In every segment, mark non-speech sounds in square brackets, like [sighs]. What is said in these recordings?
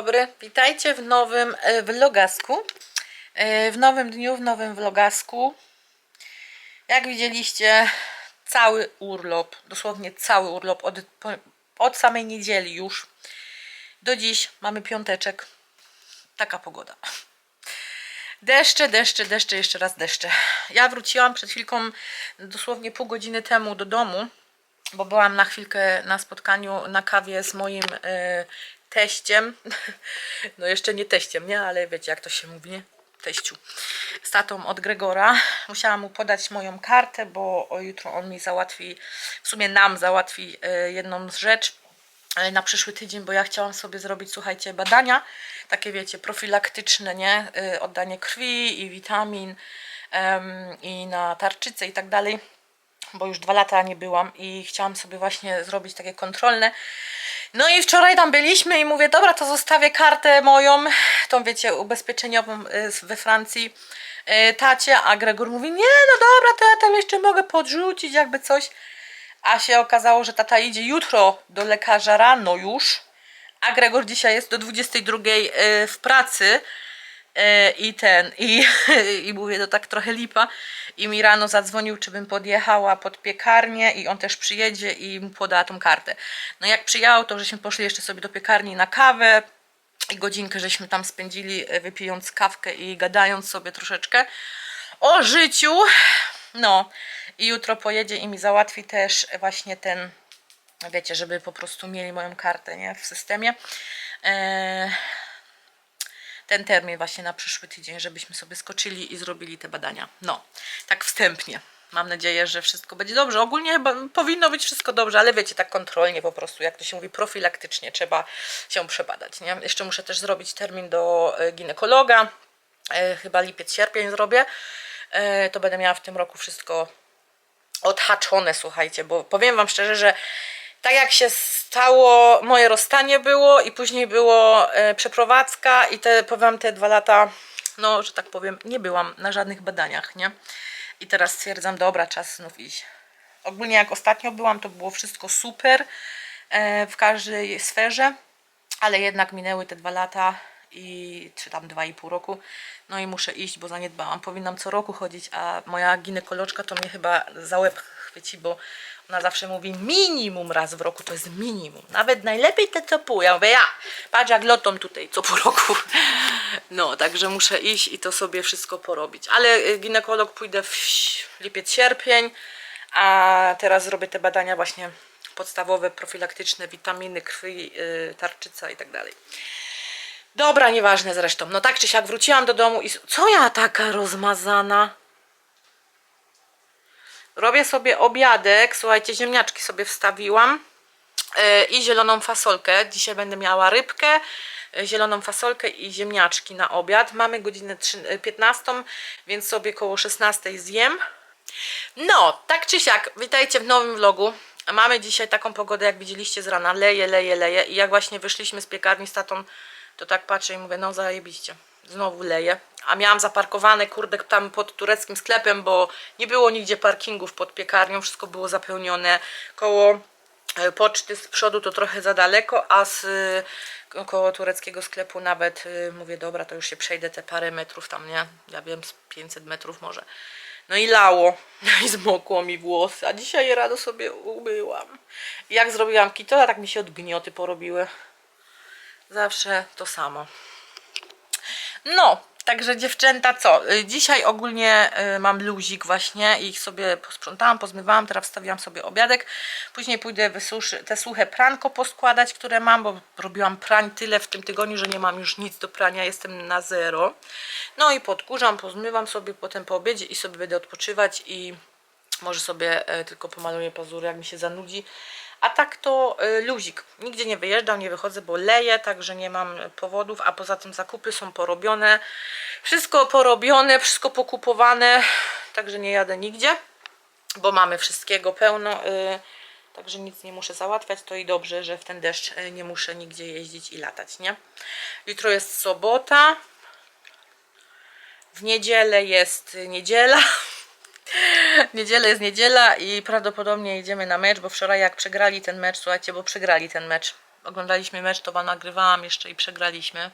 Dobry, witajcie w nowym e, vlogasku. E, W nowym dniu, w nowym vlogasku. Jak widzieliście, cały urlop, dosłownie cały urlop od, od samej niedzieli już do dziś mamy piąteczek. Taka pogoda. Deszcze, deszcze, deszcze, jeszcze raz deszcze. Ja wróciłam przed chwilką, dosłownie pół godziny temu do domu, bo byłam na chwilkę na spotkaniu na kawie z moim e, teściem. [laughs] No jeszcze nie teściem, nie? Ale wiecie jak to się mówi, nie? Teściu. Z tatą od Gregora. Musiałam mu podać moją kartę, bo jutro on mi załatwi, w sumie nam załatwi e, jedną z rzecz e, na przyszły tydzień, bo ja chciałam sobie zrobić, słuchajcie, badania, takie wiecie, profilaktyczne, nie? Y, Oddanie krwi i witamin i na tarczycę i tak dalej, bo już dwa lata nie byłam i chciałam sobie właśnie zrobić takie kontrolne. No i wczoraj tam byliśmy i mówię, dobra, to zostawię kartę moją, tą wiecie, ubezpieczeniową y, we Francji y, tacie, a Gregor mówi, nie, no dobra, to ja tam jeszcze mogę podrzucić jakby coś. A się okazało, że tata idzie jutro do lekarza rano już, a Gregor dzisiaj jest do 22 y, w pracy. Y, I ten, i, [laughs] i mówię, to tak trochę lipa. I mi rano zadzwonił, czy bym podjechała pod piekarnię i on też przyjedzie i mu poda tą kartę. No jak przyjechał, to żeśmy poszli jeszcze sobie do piekarni na kawę i godzinkę żeśmy tam spędzili, y, wypijąc kawkę i gadając sobie troszeczkę o życiu. No i jutro pojedzie i mi załatwi też właśnie ten, wiecie, żeby po prostu mieli moją kartę, nie, w systemie. Eee, ten termin właśnie na przyszły tydzień, żebyśmy sobie skoczyli i zrobili te badania. No, tak wstępnie. Mam nadzieję, że wszystko będzie dobrze. Ogólnie powinno być wszystko dobrze, ale wiecie, tak kontrolnie po prostu, jak to się mówi, profilaktycznie trzeba się przebadać, nie? Jeszcze muszę też zrobić termin do e, ginekologa. E, chyba lipiec, sierpień zrobię. E, to będę miała w tym roku wszystko odhaczone, słuchajcie, bo powiem wam szczerze, że tak jak się stało, moje rozstanie było i później było e, przeprowadzka i te, powiem te dwa lata, no, że tak powiem, nie byłam na żadnych badaniach, nie? I teraz stwierdzam, dobra, czas znów iść. Ogólnie jak ostatnio byłam, to było wszystko super e, w każdej sferze, ale jednak minęły te dwa lata i czy tam dwa i pół roku. No i muszę iść, bo zaniedbałam. Powinnam co roku chodzić, a moja ginekolożka to mnie chyba za łeb chwyci, bo ona zawsze mówi minimum raz w roku, to jest minimum. Nawet najlepiej te co pół. Ja mówię, ja, patrz jak lotą tutaj co pół roku. No, także muszę iść i to sobie wszystko porobić. Ale y, ginekolog pójdę w lipiec, sierpień, a teraz zrobię te badania właśnie podstawowe, profilaktyczne, witaminy, krwi, yy, tarczyca i tak dalej. Dobra, nieważne zresztą. No tak czy siak wróciłam do domu i... Co ja taka rozmazana? Robię sobie obiadek. Słuchajcie, ziemniaczki sobie wstawiłam. Yy, I zieloną fasolkę. Dzisiaj będę miała rybkę, yy, zieloną fasolkę i ziemniaczki na obiad. Mamy godzinę trzy- yy, 15, więc sobie koło 16 zjem. No, tak czy siak, witajcie w nowym vlogu. Mamy dzisiaj taką pogodę, jak widzieliście z rana. Leje, leje, leje. I jak właśnie wyszliśmy z piekarni z tatą, to tak patrzę i mówię, no zajebiście. Znowu leje. A miałam zaparkowane, kurde, tam pod tureckim sklepem, bo nie było nigdzie parkingów pod piekarnią. Wszystko było zapełnione. Koło e, poczty z przodu to trochę za daleko, a z e, koło tureckiego sklepu nawet e, mówię, dobra, to już się przejdę te parę metrów tam, nie? Ja wiem, z 500 metrów może. No i lało, [laughs] no i zmokło mi włosy, a dzisiaj je rado sobie umyłam. I jak zrobiłam kitola, tak mi się odgnioty porobiły. Zawsze to samo. No, także dziewczęta co? Y, Dzisiaj ogólnie y, mam luzik właśnie i ich sobie posprzątałam, pozmywałam, teraz wstawiłam sobie obiadek. Później pójdę wysuszy, te suche pranko poskładać, które mam, bo robiłam prań tyle w tym tygodniu, że nie mam już nic do prania, jestem na zero. No i podkurzam, pozmywam sobie potem po obiedzie i sobie będę odpoczywać i może sobie e, tylko pomaluję pazury, jak mi się zanudzi. A tak to e, luzik. Nigdzie nie wyjeżdżam, nie wychodzę, bo leję, także nie mam powodów, a poza tym zakupy są porobione. Wszystko porobione, wszystko pokupowane, także nie jadę nigdzie, bo mamy wszystkiego pełno. e, Także nic nie muszę załatwiać, to i dobrze, że w ten deszcz e, nie muszę nigdzie jeździć i latać, nie? Jutro jest sobota, w niedzielę jest niedziela. [laughs] Niedzielę jest niedziela i prawdopodobnie idziemy na mecz, bo wczoraj jak przegrali ten mecz, słuchajcie, bo przegrali ten mecz oglądaliśmy mecz, to wam nagrywałam jeszcze i przegraliśmy.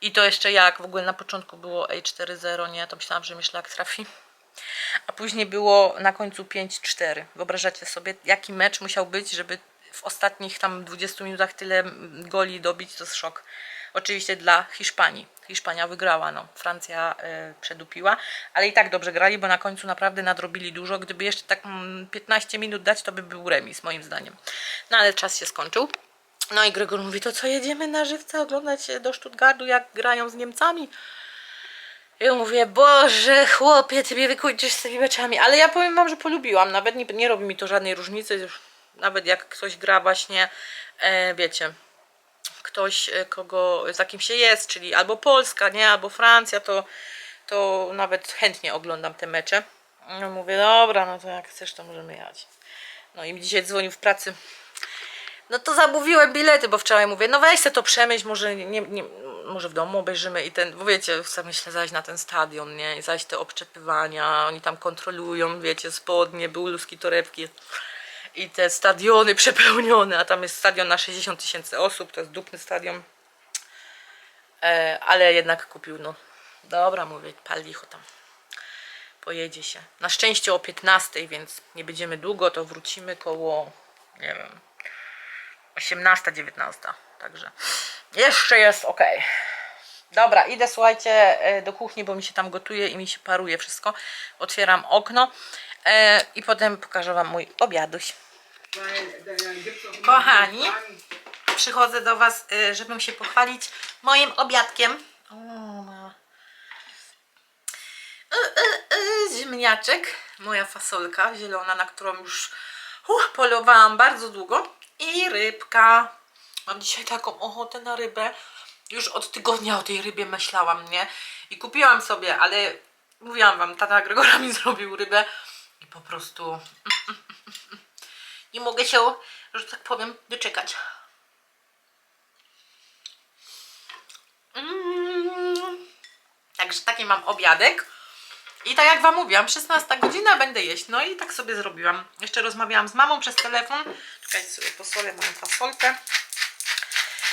I to jeszcze jak, w ogóle na początku było Ej 4-0, nie? To myślałam, że mnie szlak trafi. A później było na końcu 5-4. Wyobrażacie sobie, jaki mecz musiał być, żeby w ostatnich tam 20 minutach tyle goli dobić, to jest szok. Oczywiście dla Hiszpanii. Hiszpania wygrała, no. Francja y, przedupiła, ale i tak dobrze grali, bo na końcu naprawdę nadrobili dużo. Gdyby jeszcze tak mm, 15 minut dać, to by był remis, moim zdaniem. No ale czas się skończył. No i Gregor mówi, to co, jedziemy na żywca oglądać do Stuttgartu, jak grają z Niemcami? Ja mówię, Boże, chłopie, ty mnie wykończysz z tymi meczami. Ale ja powiem wam, że polubiłam. Nawet nie, nie robi mi to żadnej różnicy. Już Nawet jak ktoś gra właśnie, e, wiecie, ktoś, e, kogo, za kim się jest, czyli albo Polska, nie, albo Francja, to, to nawet chętnie oglądam te mecze. No mówię, dobra, no to jak chcesz, to możemy jechać. No i dzisiaj dzwonił w pracy. No to zamówiłem bilety, bo wczoraj mówię, no weź se to przemyśl, może, nie, nie, może w domu obejrzymy i ten, bo wiecie, sobie myślę zajść na ten stadion, nie, i zajść te obczepywania, oni tam kontrolują, wiecie, spodnie, bluzki, torebki i te stadiony [laughs] przepełnione, a tam jest stadion na 60 tysięcy osób, to jest dupny stadion, e, ale jednak kupił, no, dobra, mówię, pal licho tam pojedzie się. Na szczęście o 15, więc nie będziemy długo, to wrócimy koło, nie wiem, 18, 19. Także jeszcze jest ok. Dobra, idę słuchajcie e, do kuchni, bo mi się tam gotuje i mi się paruje wszystko. Otwieram okno e, i potem pokażę Wam mój obiaduś. Kochani, przychodzę do Was, e, żebym się pochwalić moim obiadkiem. Ziemniaczek, moja fasolka zielona, na którą już uh, polowałam bardzo długo i rybka. Mam dzisiaj taką ochotę na rybę. Już od tygodnia o tej rybie myślałam, nie? I kupiłam sobie, ale mówiłam wam, tata Gregora mi [laughs] zrobił rybę i po prostu [laughs] nie mogę się, że tak powiem, doczekać. Mm. Także taki mam obiadek. I tak jak Wam mówiłam, 16 godzina będę jeść. No i tak sobie zrobiłam. Jeszcze rozmawiałam z mamą przez telefon. Czekajcie sobie, posłowę moją fasolkę.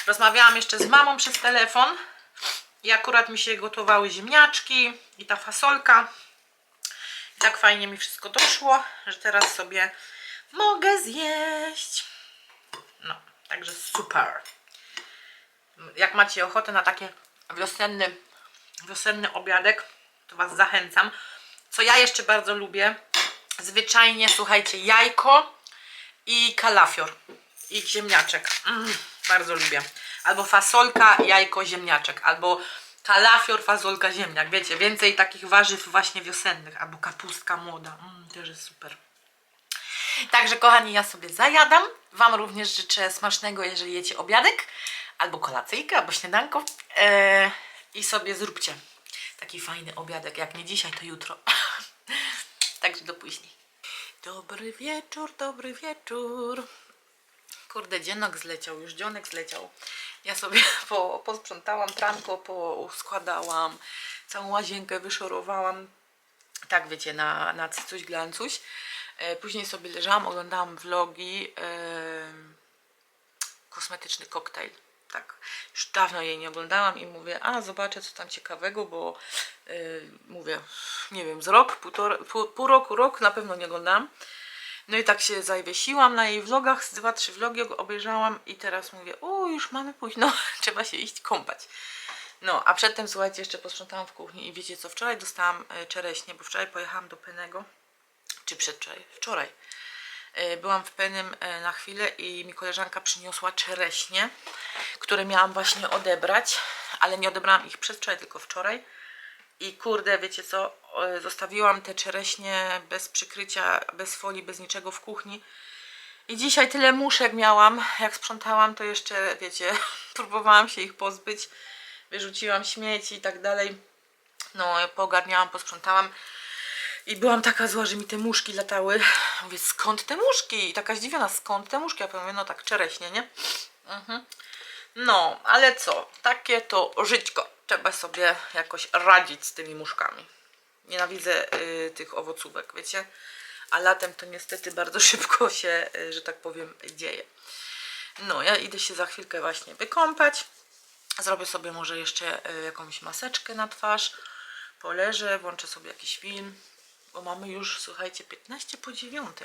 Rozmawiałam jeszcze z mamą przez telefon. I akurat mi się gotowały ziemniaczki i ta fasolka. I tak fajnie mi wszystko doszło, że teraz sobie mogę zjeść. No, także super. Jak macie ochotę na takie wiosenny, wiosenny obiadek, to Was zachęcam. Co ja jeszcze bardzo lubię, zwyczajnie, słuchajcie, jajko i kalafior i ziemniaczek. Mm, bardzo lubię. Albo fasolka, jajko, ziemniaczek, albo kalafior, fasolka, ziemniak. Wiecie, więcej takich warzyw właśnie wiosennych, albo kapustka młoda. Mm, też jest super. Także kochani, ja sobie zajadam. Wam również życzę smacznego, jeżeli jecie obiadek, albo kolacyjkę, albo śniadanko. Eee, I sobie zróbcie taki fajny obiadek. Jak nie dzisiaj, to jutro. [laughs] Także do później. Dobry wieczór, dobry wieczór. Kurde, dzienok zleciał, już dzionek zleciał. Ja sobie [laughs] po, posprzątałam pranko, poskładałam, całą łazienkę wyszorowałam. Tak, wiecie, na, na cycuś glancuś. E, Później sobie leżałam, oglądałam vlogi. em, kosmetyczny koktajl. Tak, już dawno jej nie oglądałam i mówię, a zobaczę co tam ciekawego, bo yy, mówię, nie wiem, z rok, półtora, pół, pół roku, rok na pewno nie oglądałam. No i tak się zawiesiłam na jej vlogach, z dwa, trzy vlogi obejrzałam i teraz mówię, o już mamy późno, [laughs] trzeba się iść kąpać. No, a przedtem słuchajcie, jeszcze posprzątałam w kuchni i wiecie co, wczoraj dostałam e, czereśnie, bo wczoraj pojechałam do Penego, czy przedwczoraj, wczoraj. E, Byłam w Penym e, na chwilę i mi koleżanka przyniosła czereśnie, które miałam właśnie odebrać, ale nie odebrałam ich przedwczoraj, tylko wczoraj. I kurde, wiecie co, zostawiłam te czereśnie bez przykrycia, bez folii, bez niczego w kuchni. I dzisiaj tyle muszek miałam, jak sprzątałam, to jeszcze, wiecie, [laughs] próbowałam się ich pozbyć, wyrzuciłam śmieci i tak dalej. No, pogarniałam, posprzątałam. I byłam taka zła, że mi te muszki latały. Mówię, skąd te muszki? I taka zdziwiona, skąd te muszki? Ja powiem, no tak, czereśnie, nie? Mhm. No, ale co? Takie to żyćko. Trzeba sobie jakoś radzić z tymi muszkami. Nienawidzę y, tych owocówek, wiecie? A latem to niestety bardzo [laughs] szybko się, y, że tak powiem, dzieje. No, ja idę się za chwilkę właśnie wykąpać. Zrobię sobie może jeszcze e, jakąś maseczkę na twarz. Poleżę, włączę sobie jakiś film, bo mamy już, słuchajcie, 15 po 9.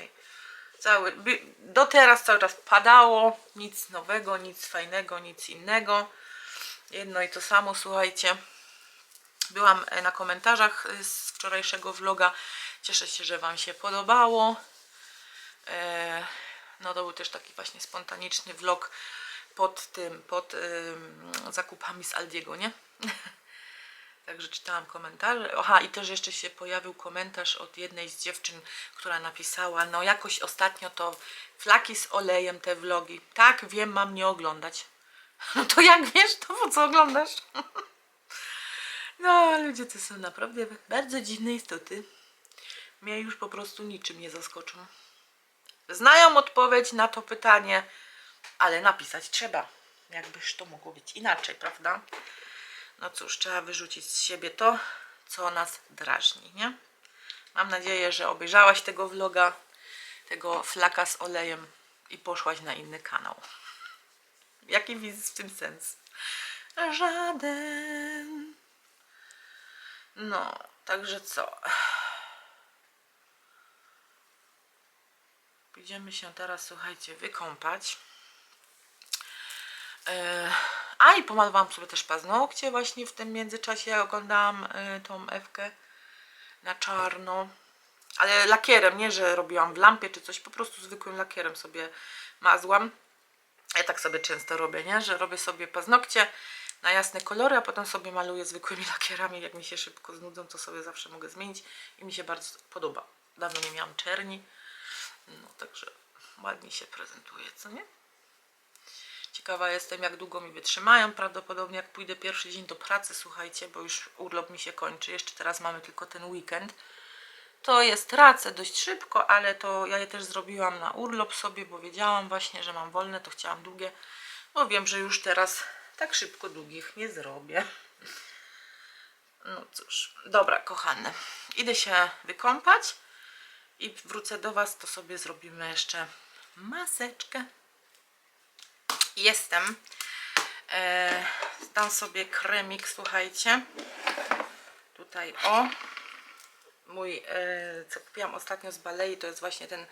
Cały, do teraz cały czas padało, nic nowego, nic fajnego, nic innego. Jedno i to samo, słuchajcie. Byłam e, na komentarzach e, z wczorajszego vloga. Cieszę się, że Wam się podobało. E, no to był też taki właśnie spontaniczny vlog pod tym, pod zakupami z Aldiego, nie? [laughs] Także czytałam komentarze. Aha, i też jeszcze się pojawił komentarz od jednej z dziewczyn, która napisała, no jakoś ostatnio to flaki z olejem te vlogi. Tak, wiem, mam nie oglądać. [laughs] No to jak wiesz, to po co oglądasz? [laughs] No, ludzie to są naprawdę bardzo dziwne istoty. Mnie już po prostu niczym nie zaskoczą. Znają odpowiedź na to pytanie, ale napisać trzeba. Jakbyż to mogło być inaczej, prawda? No cóż, trzeba wyrzucić z siebie to, co nas drażni, nie? Mam nadzieję, że obejrzałaś tego vloga, tego flaka z olejem i poszłaś na inny kanał. Jaki widzisz w tym sens? Żaden. No, także co? Idziemy się teraz, słuchajcie, wykąpać. E, A i pomalowałam sobie też paznokcie właśnie w tym międzyczasie, jak oglądałam e, tą Ewkę na czarno. Ale lakierem, nie że robiłam w lampie czy coś, po prostu zwykłym lakierem sobie mazłam. Ja tak sobie często robię, nie? Że robię sobie paznokcie na jasne kolory, a potem sobie maluję zwykłymi [laughs] lakierami. Jak mi się szybko znudzą, to sobie zawsze mogę zmienić i mi się bardzo podoba. Dawno nie miałam czerni, no także ładnie się prezentuje, co nie? Ciekawa jestem, jak długo mi wytrzymają. Prawdopodobnie jak pójdę pierwszy dzień do pracy, słuchajcie, bo już urlop mi się kończy. Jeszcze teraz mamy tylko ten weekend. To jest tracę dość szybko, ale to ja je też zrobiłam na urlop sobie, bo wiedziałam właśnie, że mam wolne, to chciałam długie. Bo wiem, że już teraz tak szybko długich nie zrobię. No cóż, dobra, kochane. Idę się wykąpać i wrócę do Was, to sobie zrobimy jeszcze maseczkę. Jestem. E, dam sobie kremik, słuchajcie. Tutaj o. Mój, e, co kupiłam ostatnio z Balei, to jest właśnie ten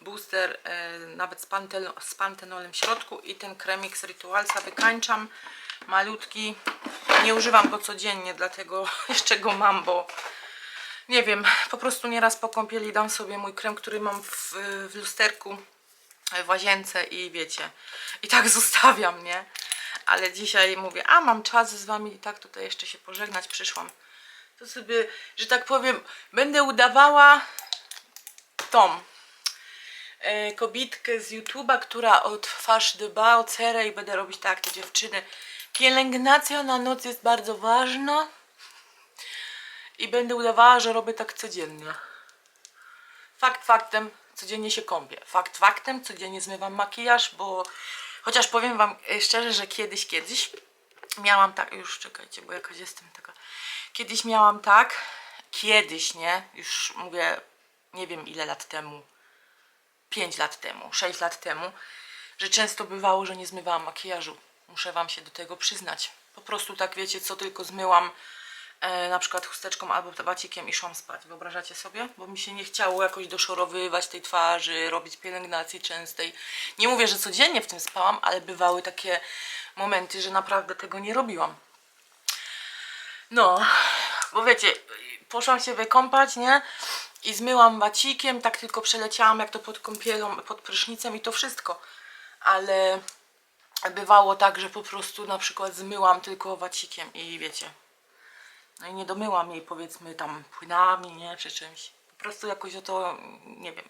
booster, e, nawet z, pantel, z pantenolem w środku i ten kremik z Ritualsa wykańczam. Malutki. Nie używam go codziennie, dlatego [laughs] jeszcze go mam, bo nie wiem, po prostu nieraz po kąpieli dam sobie mój krem, który mam w, w lusterku w łazience i wiecie, i tak [laughs] zostawiam, nie? Ale dzisiaj mówię, a mam czas z wami i tak tutaj jeszcze się pożegnać przyszłam. To sobie, że tak powiem, będę udawała tą e, kobitkę z YouTube'a, która o twarz dba, o cerę i będę robić tak, te dziewczyny. Pielęgnacja na noc jest bardzo ważna i będę udawała, że robię tak codziennie. Fakt faktem, codziennie się kąpię. Fakt faktem, codziennie zmywam makijaż, bo chociaż powiem wam szczerze, że kiedyś, kiedyś miałam tak, już czekajcie, bo jakaś jestem taka. Kiedyś miałam tak, kiedyś, nie? Już mówię, nie wiem ile lat temu, 5 lat temu, 6 lat temu, że często bywało, że nie zmywałam makijażu. Muszę wam się do tego przyznać. Po prostu tak wiecie, co tylko zmyłam na przykład chusteczką albo tabacikiem i szłam spać. Wyobrażacie sobie? Bo mi się nie chciało jakoś doszorowywać tej twarzy, robić pielęgnacji częstej. Nie mówię, że codziennie w tym spałam, ale bywały takie momenty, że naprawdę tego nie robiłam. No, bo wiecie, poszłam się wykąpać, nie? I zmyłam wacikiem, tak tylko przeleciałam jak to pod kąpielą, pod prysznicem i to wszystko. Ale bywało tak, że po prostu na przykład zmyłam tylko wacikiem i wiecie, no i nie domyłam jej powiedzmy tam płynami, nie, czy czymś. Po prostu jakoś o to, nie wiem,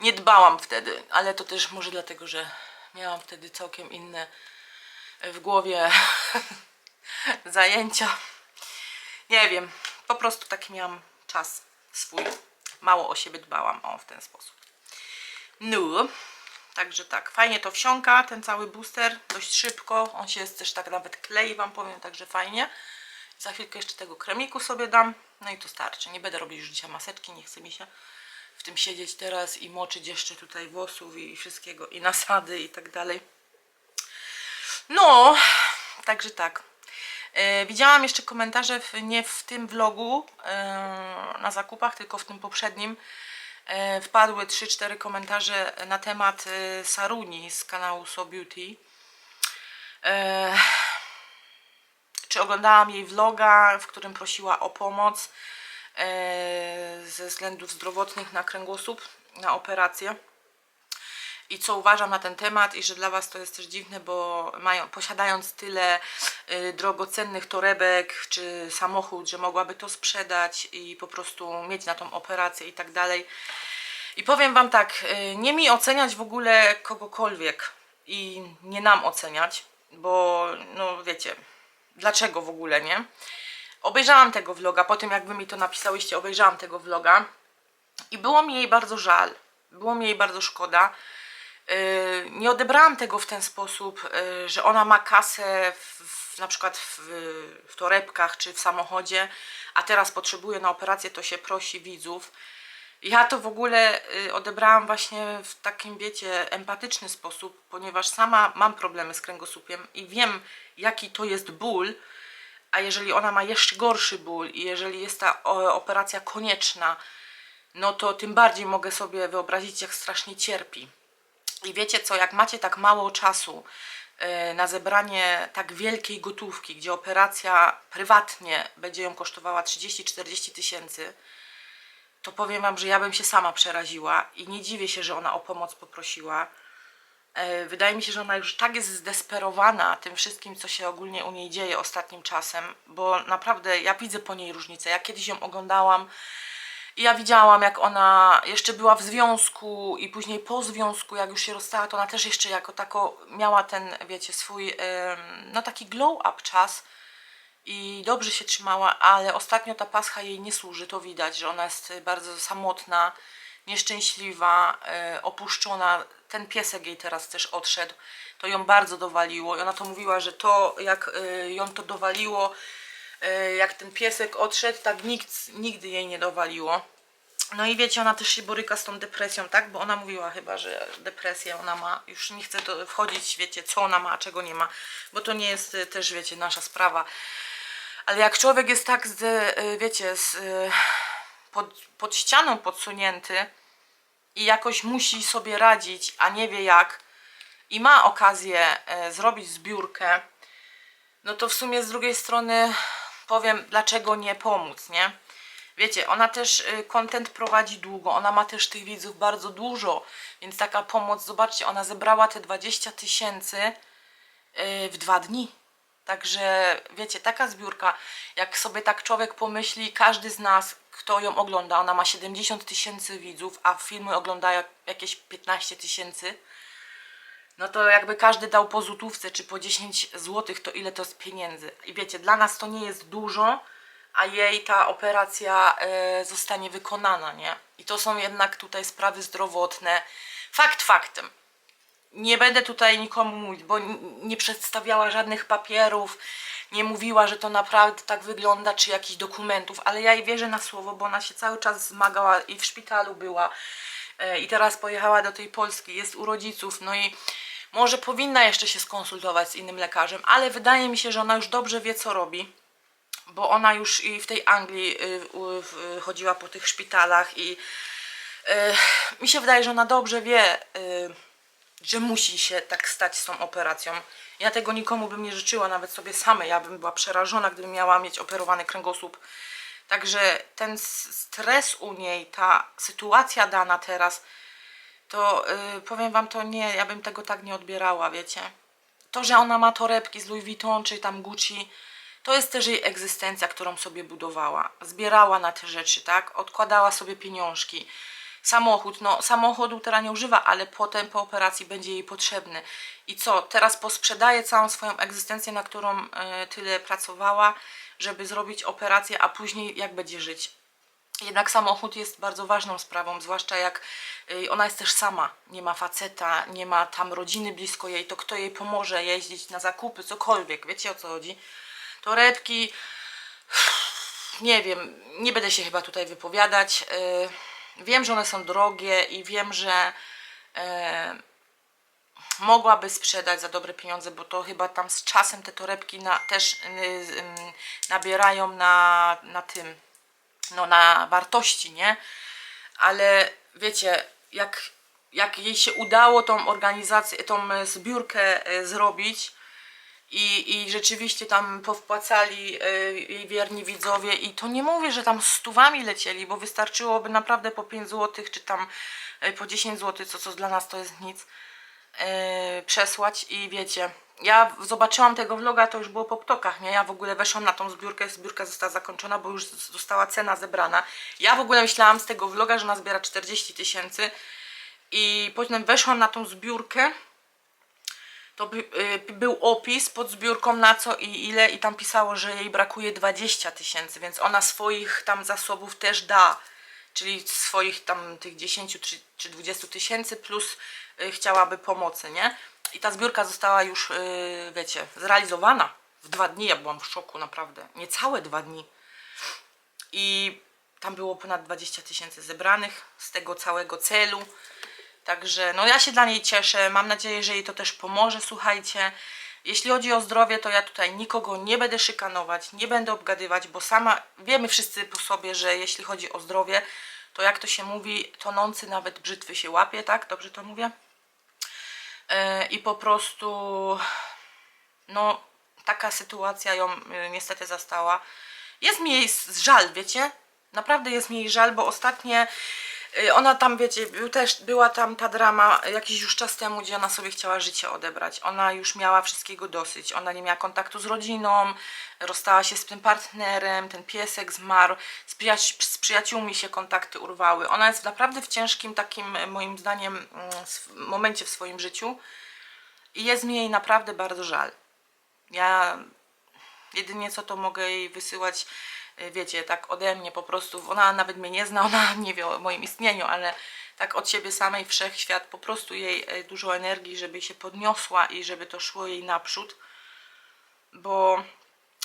nie dbałam wtedy, ale to też może dlatego, że miałam wtedy całkiem inne w głowie [laughs] zajęcia. Nie wiem, po prostu taki miałam czas swój. Mało o siebie dbałam, o w ten sposób. No, także tak, fajnie to wsiąka, ten cały booster, dość szybko. On się też tak nawet klei, wam powiem, także fajnie. Za chwilkę jeszcze tego kremiku sobie dam, no i to starczy. Nie będę robić już dzisiaj maseczki, nie chce mi się w tym siedzieć teraz i moczyć jeszcze tutaj włosów i wszystkiego, i nasady i tak dalej. No, także tak. E, widziałam jeszcze komentarze, w, nie w tym vlogu e, na zakupach, tylko w tym poprzednim. E, wpadły 3-4 komentarze na temat Saruni z kanału So Beauty. Czy oglądałam jej vloga, w którym prosiła o pomoc e, ze względów zdrowotnych na kręgosłup, na operację i co uważam na ten temat i że dla Was to jest też dziwne, bo mają, posiadając tyle y, drogocennych torebek czy samochód, że mogłaby to sprzedać i po prostu mieć na tą operację i tak dalej. I powiem Wam tak, y, nie mi oceniać w ogóle kogokolwiek i nie nam oceniać, bo no wiecie, dlaczego w ogóle, nie? Obejrzałam tego vloga, po tym jak Wy mi to napisałyście, obejrzałam tego vloga i było mi jej bardzo żal, było mi jej bardzo szkoda. Yy, nie odebrałam tego w ten sposób, yy, że ona ma kasę w, na przykład w, w torebkach czy w samochodzie, a teraz potrzebuje na operację, to się prosi widzów. Ja to w ogóle yy, odebrałam właśnie w takim, wiecie, empatyczny sposób, ponieważ sama mam problemy z kręgosłupiem i wiem, jaki to jest ból, a jeżeli ona ma jeszcze gorszy ból i jeżeli jest ta operacja konieczna, no to tym bardziej mogę sobie wyobrazić, jak strasznie cierpi. I wiecie co, jak macie tak mało czasu e, na zebranie tak wielkiej gotówki, gdzie operacja prywatnie będzie ją kosztowała 30-40 tysięcy, to powiem Wam, że ja bym się sama przeraziła i nie dziwię się, że ona o pomoc poprosiła. E, Wydaje mi się, że ona już tak jest zdesperowana tym wszystkim, co się ogólnie u niej dzieje ostatnim czasem, bo naprawdę ja widzę po niej różnicę. Ja kiedyś ją oglądałam i ja widziałam, jak ona jeszcze była w związku i później po związku, jak już się rozstała, to ona też jeszcze jako tako miała ten, wiecie, swój, no taki glow up czas i dobrze się trzymała, ale ostatnio ta pascha jej nie służy, to widać, że ona jest bardzo samotna, nieszczęśliwa, e, opuszczona. Ten piesek jej teraz też odszedł, to ją bardzo dowaliło i ona to mówiła, że to jak e, ją to dowaliło, jak ten piesek odszedł, tak nikt, nigdy jej nie dowaliło. No i wiecie, ona też się boryka z tą depresją, tak? Bo ona mówiła chyba, że depresję ona ma. Już nie chcę to wchodzić, wiecie, co ona ma, a czego nie ma. Bo to nie jest y, też, wiecie, nasza sprawa. Ale jak człowiek jest tak, z, y, wiecie, z, y, pod, pod ścianą podsunięty i jakoś musi sobie radzić, a nie wie jak, i ma okazję e, zrobić zbiórkę, no to w sumie z drugiej strony powiem, dlaczego nie pomóc, nie? Wiecie, ona też y, content prowadzi długo, ona ma też tych widzów bardzo dużo, więc taka pomoc, zobaczcie, ona zebrała te 20 tysięcy y, w dwa dni. Także wiecie, taka zbiórka, jak sobie tak człowiek pomyśli, każdy z nas, kto ją ogląda, ona ma 70 tysięcy widzów, a filmy oglądają jakieś 15 tysięcy, no to jakby każdy dał po złotówce czy po 10 złotych, to ile to jest pieniędzy. I wiecie, dla nas to nie jest dużo, a jej ta operacja e, zostanie wykonana, nie? I to są jednak tutaj sprawy zdrowotne. Fakt faktem. Nie będę tutaj nikomu mówić, bo nie przedstawiała żadnych papierów, nie mówiła, że to naprawdę tak wygląda, czy jakichś dokumentów, ale ja jej wierzę na słowo, bo ona się cały czas zmagała i w szpitalu była e, i teraz pojechała do tej Polski, jest u rodziców, no i może powinna jeszcze się skonsultować z innym lekarzem, ale wydaje mi się, że ona już dobrze wie, co robi bo ona już i w tej Anglii y, chodziła po tych szpitalach i y, mi się wydaje, że ona dobrze wie, y, że musi się tak stać z tą operacją. Ja tego nikomu bym nie życzyła, nawet sobie samej. Ja bym była przerażona, gdybym miała mieć operowany kręgosłup. Także ten stres u niej, ta sytuacja dana teraz, to y, powiem wam, to nie, ja bym tego tak nie odbierała, wiecie. To, że ona ma torebki z Louis Vuitton czy tam Gucci, to jest też jej egzystencja, którą sobie budowała. Zbierała na te rzeczy, tak? Odkładała sobie pieniążki. Samochód, no samochodu teraz nie używa, ale potem po operacji będzie jej potrzebny. I co? Teraz posprzedaje całą swoją egzystencję, na którą e, tyle pracowała, żeby zrobić operację, a później jak będzie żyć? Jednak samochód jest bardzo ważną sprawą, zwłaszcza jak y, ona jest też sama, nie ma faceta, nie ma tam rodziny blisko jej, to kto jej pomoże jeździć na zakupy, cokolwiek, wiecie o co chodzi? Torebki, [sighs] nie wiem, nie będę się chyba tutaj wypowiadać. Wiem, że one są drogie i wiem, że y, mogłaby sprzedać za dobre pieniądze, bo to chyba tam z czasem te torebki na, też y, y, nabierają na, na tym, no na wartości, nie? Ale wiecie, jak, jak jej się udało tą organizację, tą e, zbiórkę e, zrobić i, i rzeczywiście tam powpłacali e, jej wierni widzowie i to nie mówię, że tam stówami lecieli, bo wystarczyłoby naprawdę po 5 zł, czy tam e, po 10 zł, co, co dla nas to jest nic, e, przesłać i wiecie, ja zobaczyłam tego vloga, to już było po ptokach, nie? Ja w ogóle weszłam na tą zbiórkę, zbiórka została zakończona, bo już została cena zebrana. Ja w ogóle myślałam z tego vloga, że ona zbiera 40 tysięcy i potem weszłam na tą zbiórkę, to by, y, był opis pod zbiórką na co i ile i tam pisało, że jej brakuje 20 tysięcy, więc ona swoich tam zasobów też da, czyli swoich tam tych 10 czy, czy 20 tysięcy plus y, chciałaby pomocy, nie? I ta zbiórka została już, y, wiecie, zrealizowana w dwa dni, ja byłam w szoku naprawdę, niecałe dwa dni i tam było ponad 20 tysięcy zebranych z tego całego celu. Także no ja się dla niej cieszę. Mam nadzieję, że jej to też pomoże. Słuchajcie, jeśli chodzi o zdrowie, to ja tutaj nikogo nie będę szykanować, nie będę obgadywać, bo sama wiemy wszyscy po sobie, że jeśli chodzi o zdrowie, to jak to się mówi, tonący nawet brzytwy się łapie, tak? Dobrze to mówię? Yy, I po prostu no taka sytuacja ją y, niestety zastała. Jest mi jej żal, wiecie? Naprawdę jest mi jej żal, bo ostatnie ona tam, wiecie, był też, była tam ta drama jakiś już czas temu, gdzie ona sobie chciała życie odebrać. Ona już miała wszystkiego dosyć. Ona nie miała kontaktu z rodziną, rozstała się z tym partnerem, ten piesek zmarł, z, przyjaci- z przyjaciółmi się kontakty urwały. Ona jest naprawdę w ciężkim takim, y, moim zdaniem, mm, momencie w swoim życiu i jest mi jej naprawdę bardzo żal. Ja jedynie co to mogę jej wysyłać, y, wiecie, tak ode mnie po prostu. Ona nawet mnie nie zna, [laughs] ona nie wie o moim istnieniu, ale tak od siebie samej wszechświat, po prostu jej y, dużo energii, żeby się podniosła i żeby to szło jej naprzód, bo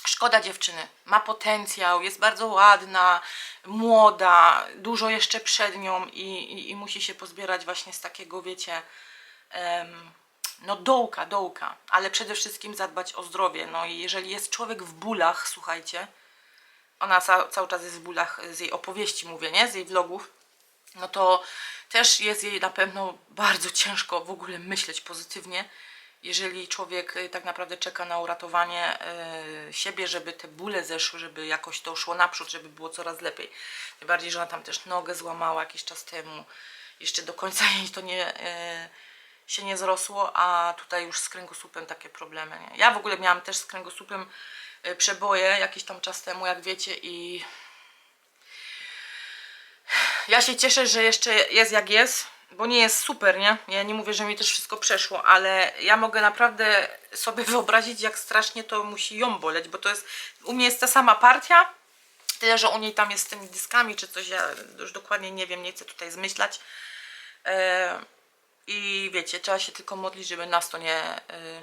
szkoda dziewczyny, ma potencjał, jest bardzo ładna, młoda, dużo jeszcze przed nią i, i, i musi się pozbierać właśnie z takiego, wiecie, no dołka, dołka, ale przede wszystkim zadbać o zdrowie. No i jeżeli jest człowiek w bólach, słuchajcie, ona ca cały czas jest w bólach z jej opowieści, mówię, nie? Z jej vlogów, no to też jest jej na pewno bardzo ciężko w ogóle myśleć pozytywnie, jeżeli człowiek y, tak naprawdę czeka na uratowanie y, siebie, żeby te bóle zeszły, żeby jakoś to szło naprzód, żeby było coraz lepiej. Tym bardziej, że ona tam też nogę złamała jakiś czas temu. Jeszcze do końca [laughs] jej to nie, y, się nie zrosło, a tutaj już z kręgosłupem takie problemy. Nie? Ja w ogóle miałam też z kręgosłupem y, przeboje jakiś tam czas temu, jak wiecie, i ja się cieszę, że jeszcze jest jak jest, bo nie jest super, nie? Ja nie mówię, że mi też wszystko przeszło, ale ja mogę naprawdę sobie [laughs] wyobrazić, jak strasznie to musi ją boleć, bo to jest, u mnie jest ta sama partia, tyle, że u niej tam jest z tymi dyskami czy coś, ja już dokładnie nie wiem, nie chcę tutaj zmyślać. E, I wiecie, trzeba się tylko modlić, żeby nas to nie, e,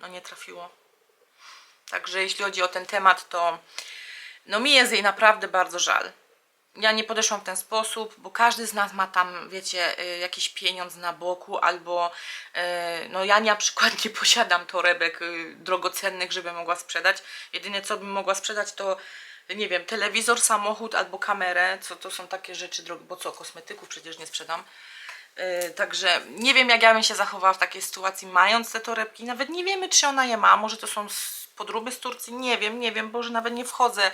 no nie trafiło. Także jeśli chodzi o ten temat, to no mi jest jej naprawdę bardzo żal. Ja nie podeszłam w ten sposób, bo każdy z nas ma tam, wiecie, y, jakiś pieniądz na boku, albo y, no ja na przykład nie posiadam torebek y, drogocennych, żeby mogła sprzedać. Jedyne co bym mogła sprzedać to, nie wiem, telewizor, samochód albo kamerę, co to są takie rzeczy drogie, bo co, kosmetyków przecież nie sprzedam. Także nie wiem, jak ja bym się zachowała w takiej sytuacji, mając te torebki. Nawet nie wiemy, czy ona je ma. Może to są podróby z Turcji. Nie wiem, nie wiem, bo że nawet nie wchodzę,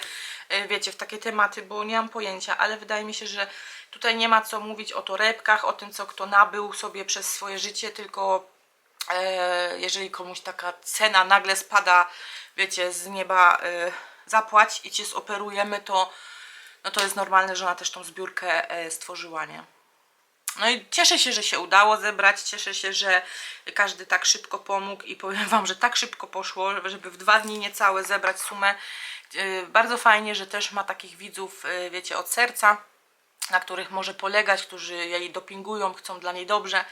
yy, wiecie, w takie tematy, bo nie mam pojęcia, ale wydaje mi się, że tutaj nie ma co mówić o torebkach, o tym, co kto nabył sobie przez swoje życie, tylko e, jeżeli komuś taka cena nagle spada, wiecie, z nieba e, zapłać i cię zoperujemy, to no to jest normalne, że ona też tą zbiórkę e, stworzyła, nie? No i cieszę się, że się udało zebrać, cieszę się, że każdy tak szybko pomógł i powiem Wam, że tak szybko poszło, żeby w dwa dni niecałe zebrać sumę. Yy, Bardzo fajnie, że też ma takich widzów, yy, wiecie, od serca, na których może polegać, którzy jej dopingują, chcą dla niej dobrze.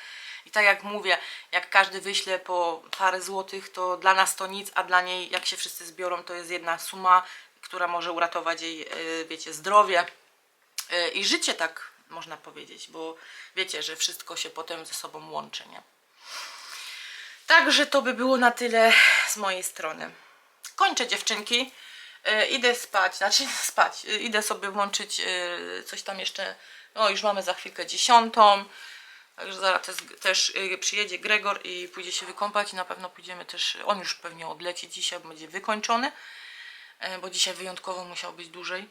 I tak jak mówię, jak każdy wyśle po parę złotych, to dla nas to nic, a dla niej, jak się wszyscy zbiorą, to jest jedna suma, która może uratować jej, yy, wiecie, zdrowie, y, i życie tak można powiedzieć, bo wiecie, że wszystko się potem ze sobą łączy, nie? Także to by było na tyle z mojej strony. Kończę dziewczynki. E, idę spać, znaczy [laughs] spać. E, idę sobie włączyć e, coś tam jeszcze. No już mamy za chwilkę dziesiątą. Także zaraz też, też przyjedzie Gregor i pójdzie się wykąpać i na pewno pójdziemy też, on już pewnie odleci dzisiaj, będzie wykończony, bo dzisiaj wyjątkowo musiał być dłużej,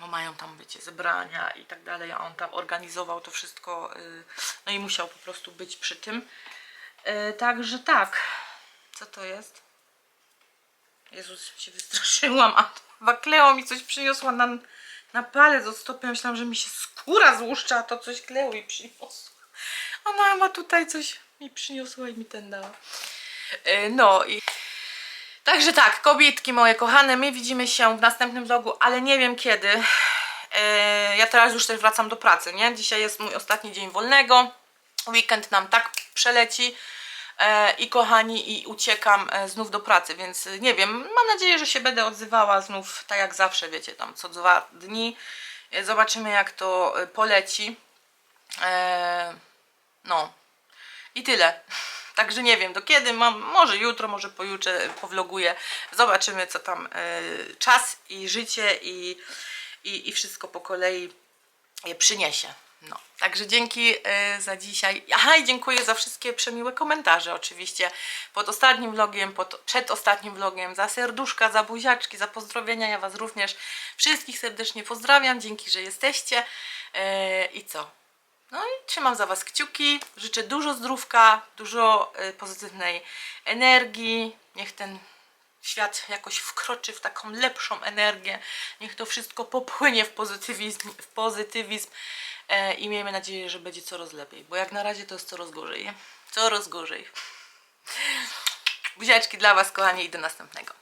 Bo mają tam wiecie zebrania i tak dalej, a on tam organizował to wszystko, y, no i musiał po prostu być przy tym. E, Także tak, co to jest? Jezus, się wystraszyłam, a chyba Kleo mi coś przyniosła na, na palec od stopy. Myślałam, że mi się skóra złuszcza, a to coś Kleo mi przyniosła. Ona chyba tutaj coś mi przyniosła i mi ten dała. E, No i... Także tak, kobietki moje kochane, my widzimy się w następnym vlogu, ale nie wiem kiedy. E, Ja teraz już też wracam do pracy, nie? Dzisiaj jest mój ostatni dzień wolnego. Weekend nam tak przeleci. E, I kochani, i uciekam e, znów do pracy, więc nie wiem, mam nadzieję, że się będę odzywała znów tak jak zawsze, wiecie, tam co dwa dni. Zobaczymy jak to poleci. No i tyle. Także nie wiem do kiedy, mam, może jutro, może pojutrze powloguję. Zobaczymy co tam e, czas i życie i, i, i wszystko po kolei przyniesie. No, także dzięki e, za dzisiaj. Aha, i dziękuję za wszystkie przemiłe komentarze oczywiście pod ostatnim vlogiem, pod, przed ostatnim vlogiem, za serduszka, za buziaczki, za pozdrowienia. Ja Was również wszystkich serdecznie pozdrawiam. Dzięki, że jesteście. E, I co? No i trzymam za Was kciuki. Życzę dużo zdrówka, dużo e, pozytywnej energii. Niech ten świat jakoś wkroczy w taką lepszą energię. Niech to wszystko popłynie w pozytywizm, w pozytywizm e, i miejmy nadzieję, że będzie coraz lepiej, bo jak na razie to jest coraz gorzej. Coraz gorzej. Buziaczki dla Was, kochani, i do następnego.